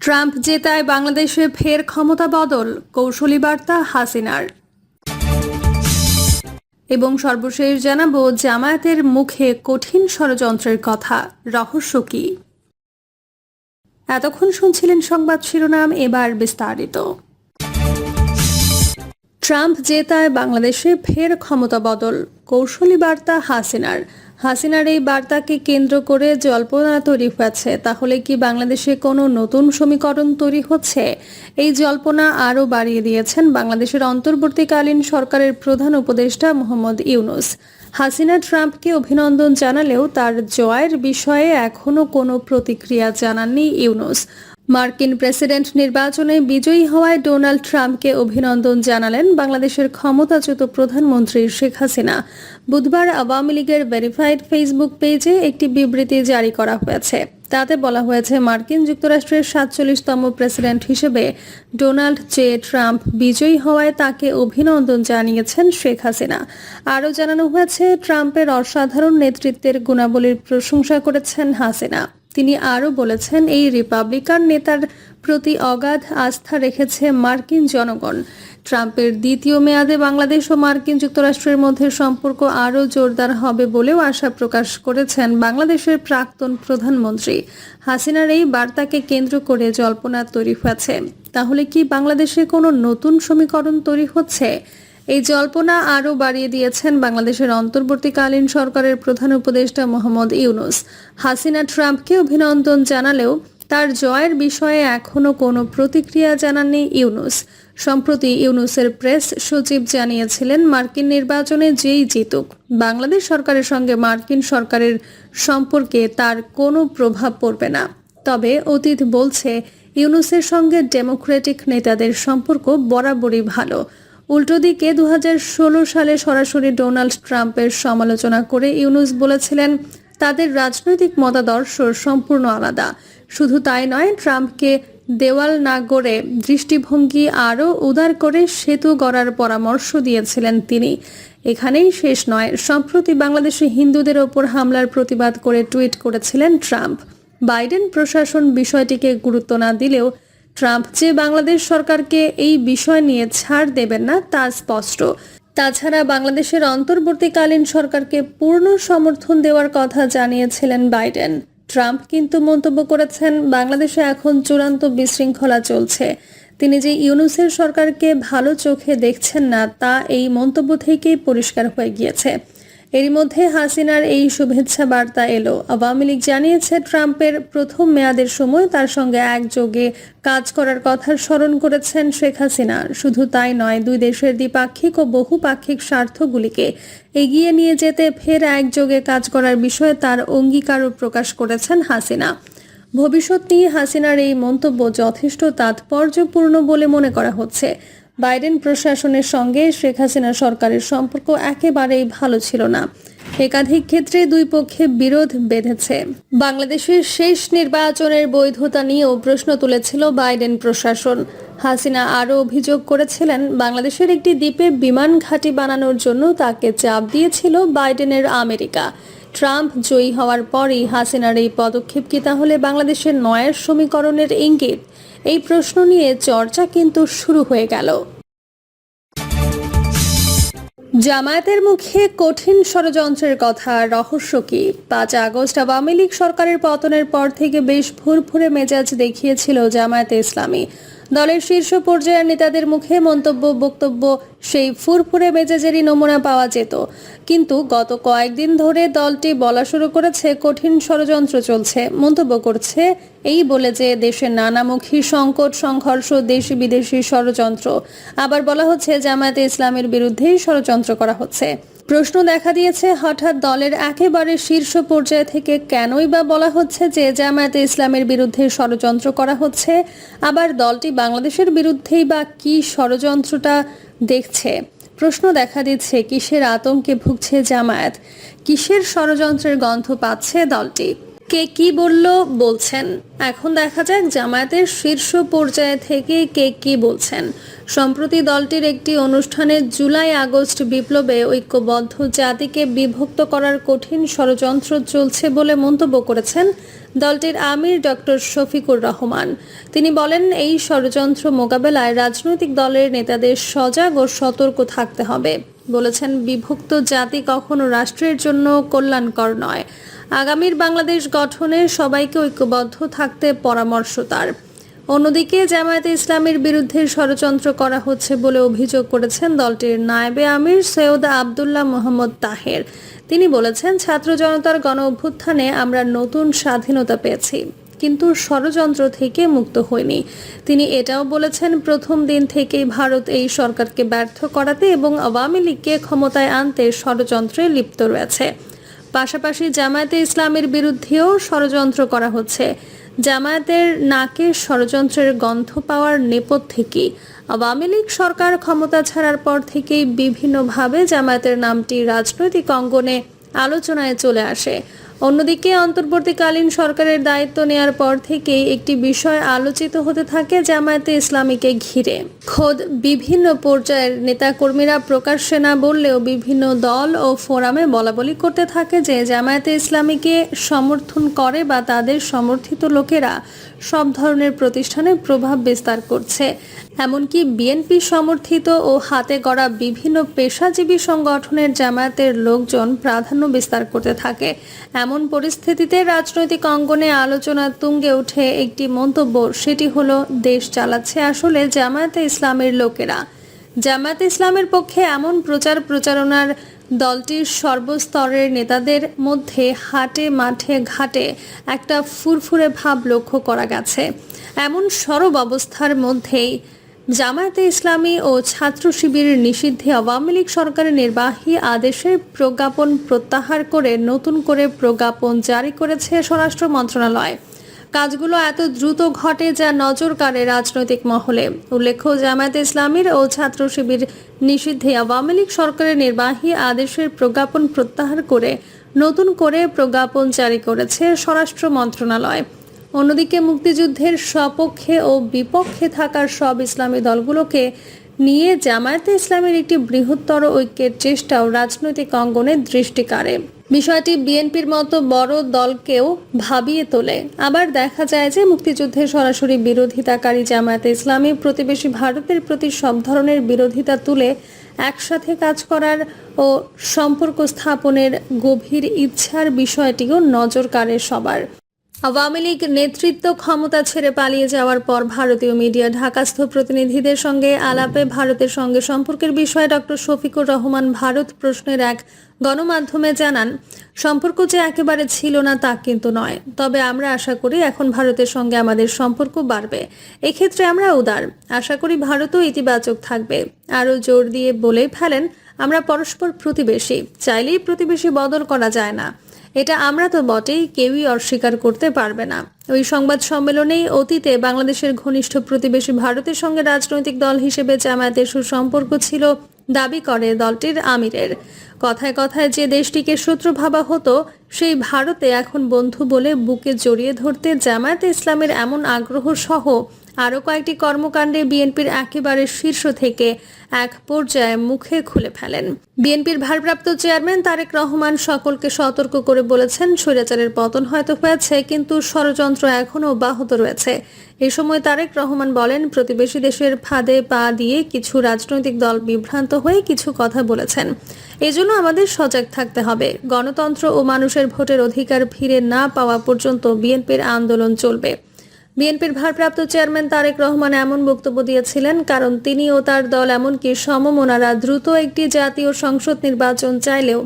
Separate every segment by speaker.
Speaker 1: Trump জেতায় বাংলাদেশে ফের ক্ষমতা বদল, কৌশলী বার্তা হাসিনার। এবং সর্বশেষ জানাব, জামায়াতের মুখে কঠিন ষড়যন্ত্রের কথা, রহস্য কি? এতক্ষণ শুনছিলেন সংবাদ শিরোনাম, এবার বিস্তারিত। ট্রাম্প জেতায় বাংলাদেশে ফের ক্ষমতা বদল, কৌশলী বার্তা হাসিনার। হাসিনার এই বার্তাকে কেন্দ্র করে জল্পনা তৈরি হয়েছে। তাহলে কি বাংলাদেশে কোনো নতুন সমীকরণ তৈরি হচ্ছে? এই জল্পনা আরও বাড়িয়ে দিয়েছেন বাংলাদেশের অন্তর্বর্তীকালীন সরকারের প্রধান উপদেষ্টা মোহাম্মদ ইউনুস। হাসিনা ট্রাম্পকে অভিনন্দন জানালেও তার জয়ের বিষয়ে এখনও কোনো প্রতিক্রিয়া জানাননি ইউনুস। মার্কিন প্রেসিডেন্ট নির্বাচনে বিজয়ী হওয়ায় ডোনাল্ড ট্রাম্পকে অভিনন্দন জানালেন বাংলাদেশের ক্ষমতাচ্যুত প্রধানমন্ত্রী শেখ হাসিনা। বুধবার আওয়ামী লীগের ভেরিফাইড ফেসবুক পেজে একটি বিবৃতি জারি করা হয়েছে। তাতে বলা হয়েছে, মার্কিন যুক্তরাষ্ট্রের সাতচল্লিশতম প্রেসিডেন্ট হিসেবে ডোনাল্ড জে ট্রাম্প বিজয়ী হওয়ায় তাকে অভিনন্দন জানিয়েছেন শেখ হাসিনা। আরও জানানো হয়েছে, ট্রাম্পের অসাধারণ নেতৃত্বের গুণাবলীর প্রশংসা করেছেন হাসিনা। তিনি আরও বলেছেন, এই রিপাবলিকান নেতার প্রতি অগাধ আস্থা রেখেছে মার্কিন জনগণ। ট্রাম্পের দ্বিতীয় মেয়াদে বাংলাদেশ ও মার্কিন যুক্তরাষ্ট্রের মধ্যে সম্পর্ক আরও জোরদার হবে বলেও আশা প্রকাশ করেছেন বাংলাদেশের প্রাক্তন প্রধানমন্ত্রী। হাসিনার এই বার্তাকে কেন্দ্র করে জল্পনা তৈরি হয়েছে। তাহলে কি বাংলাদেশে কোনো নতুন সমীকরণ তৈরি হচ্ছে? এই জল্পনা আরও বাড়িয়ে দিয়েছেন বাংলাদেশের অন্তর্বর্তীকালীন সরকারের প্রধান উপদেষ্টা মোহাম্মদ ইউনুস। হাসিনা ট্রাম্পকে অভিনন্দন জানালেও তার জয়ের বিষয়ে এখনও কোনো প্রতিক্রিয়া জানাননি ইউনুস। সম্প্রতি ইউনুসের প্রেস সচিব জানিয়েছিলেন, মার্কিন নির্বাচনে যেই জিতুক, বাংলাদেশ সরকারের সঙ্গে মার্কিন সরকারের সম্পর্কে তার কোনো প্রভাব পড়বে না। তবে অতীত বলছে, ইউনুসের সঙ্গে ডেমোক্রেটিক নেতাদের সম্পর্ক বরাবরই ভালো। উল্টো দিকে দু হাজার ষোলো সালে সরাসরি ডোনাল্ড ট্রাম্পের সমালোচনা করে ইউনুস বলেছিলেন, তাদের রাজনৈতিক মতাদর্শ সম্পূর্ণ আলাদা। শুধু তাই নয়, ট্রাম্পকে দেওয়াল না গড়ে দৃষ্টিভঙ্গি আরও উদার করে সেতু গড়ার পরামর্শ দিয়েছিলেন তিনি। এখানেই শেষ নয়, সম্প্রতি বাংলাদেশে হিন্দুদের ওপর হামলার প্রতিবাদ করে টুইট করেছিলেন ট্রাম্প। বাইডেন প্রশাসন বিষয়টিকে গুরুত্ব না দিলেও ট্রাম্প যে বাংলাদেশ সরকারকে এই বিষয় নিয়ে ছাড় দেবেন না, তা স্পষ্ট। তাছাড়া বাংলাদেশের অন্তর্বর্তীকালীন সরকারকে পূর্ণ সমর্থন দেওয়ার কথা জানিয়েছিলেন বাইডেন। ট্রাম্প কিন্তু মন্তব্য করেছেন, বাংলাদেশে এখন চূড়ান্ত বিশৃঙ্খলা চলছে। তিনি যে ইউনুসের সরকারকে ভালো চোখে দেখছেন না, তা এই মন্তব্য থেকেই পরিষ্কার হয়ে গিয়েছে। এরই মধ্যে হাসিনার এই শুভেচ্ছা বার্তা এলো। আওয়ামী লীগ জানিয়েছে, ট্রাম্পের প্রথম মেয়াদের সময় তার সঙ্গে একযোগে কাজ করার কথা স্মরণ করেছেন শেখ হাসিনা। শুধু তাই নয়, দুই দেশের দ্বিপাক্ষিক ও বহুপাক্ষিক স্বার্থগুলিকে এগিয়ে নিয়ে যেতে ফের একযোগে কাজ করার বিষয়ে তার অঙ্গীকারও প্রকাশ করেছেন হাসিনা। ভবিষ্যৎ নিয়ে হাসিনার এই মন্তব্য যথেষ্ট তাৎপর্যপূর্ণ বলে মনে করা হচ্ছে। বাইডেন প্রশাসনের সঙ্গে শেখ হাসিনা সরকারের সম্পর্ক একেবারেই ভালো ছিল না। একাধিক ক্ষেত্রে দুই পক্ষে বিরোধ বেঁধেছে। বাংলাদেশের শেষ নির্বাচনের বৈধতা নিয়েও প্রশ্ন তুলেছিল বাইডেন প্রশাসন। হাসিনা আরও অভিযোগ করেছিলেন, বাংলাদেশের একটি দ্বীপে বিমান ঘাঁটি বানানোর জন্য তাকে চাপ দিয়েছিল বাইডেনের আমেরিকা। ট্রাম্প জয়ী হওয়ার পরই হাসিনার এই পদক্ষেপ কি তাহলে বাংলাদেশের নয়ের সমীকরণের ইঙ্গিত? এই প্রশ্ন নিয়ে চর্চা কিন্তু শুরু হয়ে গেল। জামায়াতের মুখে কঠিন ষড়যন্ত্রের কথা, রহস্য কি? পাঁচ আগস্ট আওয়ামী লীগ সরকারের পতনের পর থেকে বেশ ফুরফুরে মেজাজ দেখিয়েছিল জামায়াতে ইসলামী। দলের শীর্ষ পর্যায়ের নেতাদের মুখে মন্তব্য, বক্তব্য, সেই ফুরফুরে মেজাজেরই নমুনা পাওয়া যেত। কিন্তু গত কয়েকদিন ধরে দলটি বলা শুরু করেছে, কঠিন ষড়যন্ত্র চলছে। মন্তব্য করছে, এই বলে যে দেশের নানামুখী সংকট, সংঘর্ষ দেশি বিদেশি ষড়যন্ত্র। আবার বলা হচ্ছে, জামায়াতে ইসলামের বিরুদ্ধেই ষড়যন্ত্র করা হচ্ছে। প্রশ্ন দেখা দিয়েছে, হঠাৎ দলের একেবারে শীর্ষ পর্যায় থেকে কেনই বা বলা হচ্ছে যে জামায়াতে ইসলামের বিরুদ্ধে ষড়যন্ত্র করা হচ্ছে। আবার দলটি বাংলাদেশের বিরুদ্ধেই বা কি ষড়যন্ত্রটা দেখছে? প্রশ্ন দেখা দিচ্ছে, কিসের আতঙ্কে ভুগছে জামায়াত? কিসের ষড়যন্ত্রের গন্ধ পাচ্ছে দলটি? কে কি বলল বলছেন। এখন দেখা যাক জামায়াতের শীর্ষ পর্যায়ে থেকে কে কি বলছেন। সম্প্রতি দলটির একটি অনুষ্ঠানে জুলাই আগস্ট বিপ্লবে ঐক্যবদ্ধ জাতিকে বিভক্ত করার কঠিন ষড়যন্ত্র চলছে বলে মন্তব্য করেছেন দলটির আমির ডক্টর শফিকুর রহমান। তিনি বলেন, এই ষড়যন্ত্র মোকাবেলায় রাজনৈতিক দলের নেতাদের সজাগ ও সতর্ক থাকতে হবে। বলেছেন, বিভক্ত জাতি কখনো রাষ্ট্রের জন্য কল্যাণকর নয়। আগামীর বাংলাদেশ গঠনে সবাইকে ঐক্যবদ্ধ থাকতে পরামর্শ তার। অন্যদিকে জামায়াতে ইসলামের বিরুদ্ধে ষড়যন্ত্র করা হচ্ছে বলে অভিযোগ করেছেন দলটির নায়েবে আমির সৈয়দ আবদুল্লাহ মোহাম্মদ তাহের। তিনি বলেছেন, ছাত্র জনতার গণ অভ্যুত্থানে আমরা নতুন স্বাধীনতা পেয়েছি, কিন্তু ষড়যন্ত্র থেকে মুক্ত হয়নি তিনি এটাও বলেছেন, প্রথম দিন থেকেই ভারত এই সরকারকে ব্যর্থ করাতে এবং আওয়ামী লীগকে ক্ষমতায় আনতে ষড়যন্ত্রে লিপ্ত রয়েছে। পাশাপাশি জামায়াতে ইসলামের বিরুদ্ধেও ষড়যন্ত্র করা হচ্ছে। জামায়াতের নাকে ষড়যন্ত্রের গন্ধ পাওয়ার নেপথ্যে কি? আওয়ামী লীগ সরকার ক্ষমতা ছাড়ার পর থেকেই বিভিন্নভাবে জামায়াতের নামটি রাজনৈতিক অঙ্গনে আলোচনায় চলে আসে। অন্যদিকে অন্তর্বর্তীকালীন সরকারের দায়িত্ব নেয়ার পর থেকেই একটি বিষয় আলোচিত হতে থাকে জামায়াতে ইসলামীকে ঘিরে। খোদ বিভিন্ন পর্যায়ের নেতাকর্মীরা প্রকাশ্যে না বললেও বিভিন্ন দল ও ফোরামে বলাবলি করতে থাকে যে জামায়াতে ইসলামীকে সমর্থন করে বা তাদের সমর্থিত লোকেরা সব ধরনের প্রতিষ্ঠানে প্রভাব বিস্তার করছে। এমনকি বিএনপি সমর্থিত ও হাতে গড়া বিভিন্ন পেশাজীবী সংগঠনের জামায়াতের লোকজন প্রাধান্য বিস্তার করতে থাকে। এমন পরিস্থিতিতে রাজনৈতিক অঙ্গনে আলোচনা তুঙ্গে উঠে একটি মন্তব্য, সেটি হলো, দেশ চালাচ্ছে আসলে জামায়াতে ইসলামের লোকেরা। জামায়াত ইসলামের পক্ষে এমন প্রচার প্রচারণার দলটির সর্বস্তরের নেতাদের মধ্যে হাটে মাঠে ঘাটে একটা ফুরফুরে ভাব লক্ষ্য করা গেছে। এমন সরব অবস্থার মধ্যেই জামায়াতে ইসলামী ও ছাত্র শিবিরের নিষিদ্ধে আওয়ামী লীগ সরকারের নির্বাহী আদেশের প্রজ্ঞাপন প্রত্যাহার করে নতুন করে প্রজ্ঞাপন জারি করেছে স্বরাষ্ট্র মন্ত্রণালয়। কাজগুলো এত দ্রুত ঘটে যা নজর কাড়ে রাজনৈতিক মহলে। উল্লেখ্য, জামায়াতে ইসলামীর ও ছাত্র শিবির নিষিদ্ধে আওয়ামী লীগ সরকারের নির্বাহী আদেশের প্রজ্ঞাপন প্রত্যাহার করে নতুন করে প্রজ্ঞাপন জারি করেছে স্বরাষ্ট্র মন্ত্রণালয়। অন্যদিকে, মুক্তিযুদ্ধের সপক্ষে ও বিপক্ষে থাকার সব ইসলামী দলগুলোকে নিয়ে জামায়াতে ইসলামের একটি বৃহত্তর ঐক্যের চেষ্টাও রাজনৈতিক অঙ্গনে দৃষ্টি কাড়ে। বিষয়টি বিএনপির মতো বড় দলকেও ভাবিয়ে তোলে। আবার দেখা যায় যে মুক্তিযুদ্ধের সরাসরি বিরোধিতাকারী জামায়াতে ইসলামী প্রতিবেশী ভারতের প্রতি সব ধরনের বিরোধিতা তুলে একসাথে কাজ করার ও সম্পর্ক স্থাপনের গভীর ইচ্ছার বিষয়টিও নজর কাড়ে সবার। আওয়ামী লীগ নেতৃত্ব ক্ষমতা ছেড়ে পালিয়ে যাওয়ার পর ভারতীয় মিডিয়া ঢাকাস্থ প্রতিনিধিদের সঙ্গে আলাপে ভারতের সঙ্গে সম্পর্কের বিষয়ে ডক্টর শফিকুর রহমান ভারত প্রশ্নের এক গণমাধ্যমে জানান, সম্পর্ক যে একেবারে ছিল না তা কিন্তু নয়। তবে আমরা আশা করি এখন ভারতের সঙ্গে আমাদের সম্পর্ক বাড়বে। এক্ষেত্রে আমরা উদার। আশা করি ভারতও ইতিবাচক থাকবে। আরও জোর দিয়ে বলেই ফেলেন, আমরা পরস্পর প্রতিবেশী। চাইলেই প্রতিবেশী বদল করা যায় না। এটা আমরা তো বটেই, কেউই অস্বীকার করতে পারবে না। ওই সংবাদ সম্মেলনেই অতীতে বাংলাদেশের ঘনিষ্ঠ প্রতিবেশী ভারতের সঙ্গে রাজনৈতিক দল হিসেবে জামায়াতের সুসম্পর্ক ছিল, দাবি করে দলটির আমিরের। কথায় কথায় যে দেশটিকে শত্রু ভাবা হতো, সেই ভারতে এখন বন্ধু বলে বুকে জড়িয়ে ধরতে জামায়াতে ইসলামের এমন আগ্রহ সহ আরও কয়েকটি কর্মকাণ্ডে বিএনপির একেবারে শীর্ষ থেকে এক পর্যায়ে মুখে খুলে ফেলেন। বিএনপির ভারপ্রাপ্ত চেয়ারম্যান তারেক রহমান সকলকে সতর্ক করে বলেছেন, স্বৈরাচারের পতন হয়তো হয়েছে, কিন্তু ষড়যন্ত্র এখনও অব্যাহত রয়েছে। এ সময় তারেক রহমান বলেন, প্রতিবেশী দেশের ফাঁদে পা দিয়ে কিছু রাজনৈতিক দল বিভ্রান্ত হয়ে কিছু কথা বলেছেন। এজন্য আমাদের সজাগ থাকতে হবে। গণতন্ত্র ও মানুষের ভোটের অধিকার ফিরে না পাওয়া পর্যন্ত বিএনপির আন্দোলন চলবে। বিএনপির ভারপ্রাপ্ত চেয়ারম্যান তারেক রহমান এমন বক্তব্য দিয়েছিলেন, কারণ তিনি ও তার দল এমনকি সমমনারা দ্রুত একটি জাতীয় সংসদ নির্বাচন চাইলেও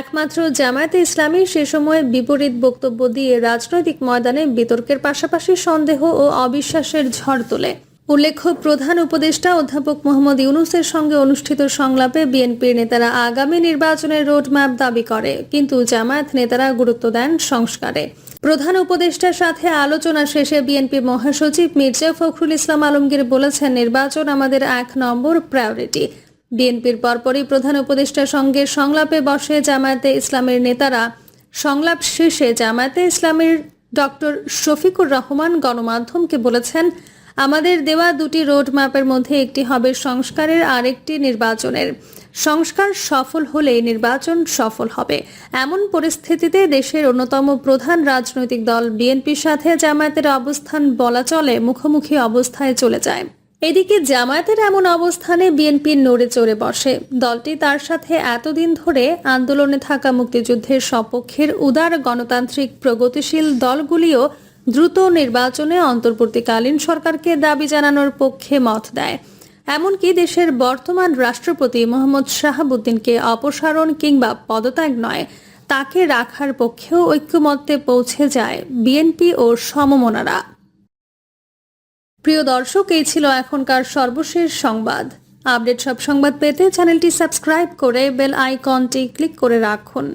Speaker 1: একমাত্র জামায়াতে ইসলামী সে সময়ে বিপরীত বক্তব্য দিয়ে রাজনৈতিক ময়দানে বিতর্কের পাশাপাশি সন্দেহ ও অবিশ্বাসের ঝড় তোলে। উল্লেখ্য, প্রধান উপদেষ্টা অধ্যাপক মোহাম্মদ ইউনুসের সঙ্গে অনুষ্ঠিত সংলাপে বিএনপির নেতারা আগামী নির্বাচনের রোডম্যাপ দাবি করে, কিন্তু জামায়াত নেতারা গুরুত্ব দেন সংস্কারে। প্রধান উপদেষ্টার সাথে আলোচনা শেষে বিএনপি মহাসচিব মির্জা ফখরুল ইসলাম আলমগীর বলেছেন, নির্বাচন আমাদের এক নম্বর প্রায়োরিটি। বিএনপির পরপরই প্রধান উপদেষ্টার সঙ্গে সংলাপে বসে জামায়াতে ইসলামের নেতারা সংলাপ শেষে জামায়াতে ইসলামের ডক্টর শফিকুর রহমান গণমাধ্যমকে বলেছেন আমাদের দেওয়া দুটি রোড ম্যাপের মধ্যে একটি হবে সংস্কারের, আরেকটি নির্বাচনের। সংস্কার সফল হলে নির্বাচন সফল হবে। এমন পরিস্থিতিতে দেশের অন্যতম প্রধান রাজনৈতিক দল বিএনপির সাথে জামায়াতের অবস্থান বলা চলে, মুখোমুখি অবস্থায় চলে যায়। এদিকে জামায়াতের এমন অবস্থানে বিএনপি নড়ে চড়ে বসে। দলটি তার সাথে এতদিন ধরে আন্দোলনে থাকা মুক্তিযুদ্ধের সপক্ষের উদার গণতান্ত্রিক প্রগতিশীল দলগুলিও দ্রুত নির্বাচনে অন্তর্বর্তীকালীন সরকারকে দাবি জানানোর পক্ষে মত দেয়। এমনকি দেশের বর্তমান রাষ্ট্রপতি মোহাম্মদ শাহাবুদ্দিনকে অপসারণ কিংবা পদত্যাগ নয়, তাকে রাখার পক্ষেও ঐক্যমত্যে পৌঁছে যায় বিএনপি ও সমমনারা। প্রিয় দর্শক, এই ছিল এখনকার সর্বশেষ সংবাদ। আপডেট সব সংবাদ পেতে চ্যানেলটি সাবস্ক্রাইব করে বেল আইকনটি ক্লিক করে রাখুন।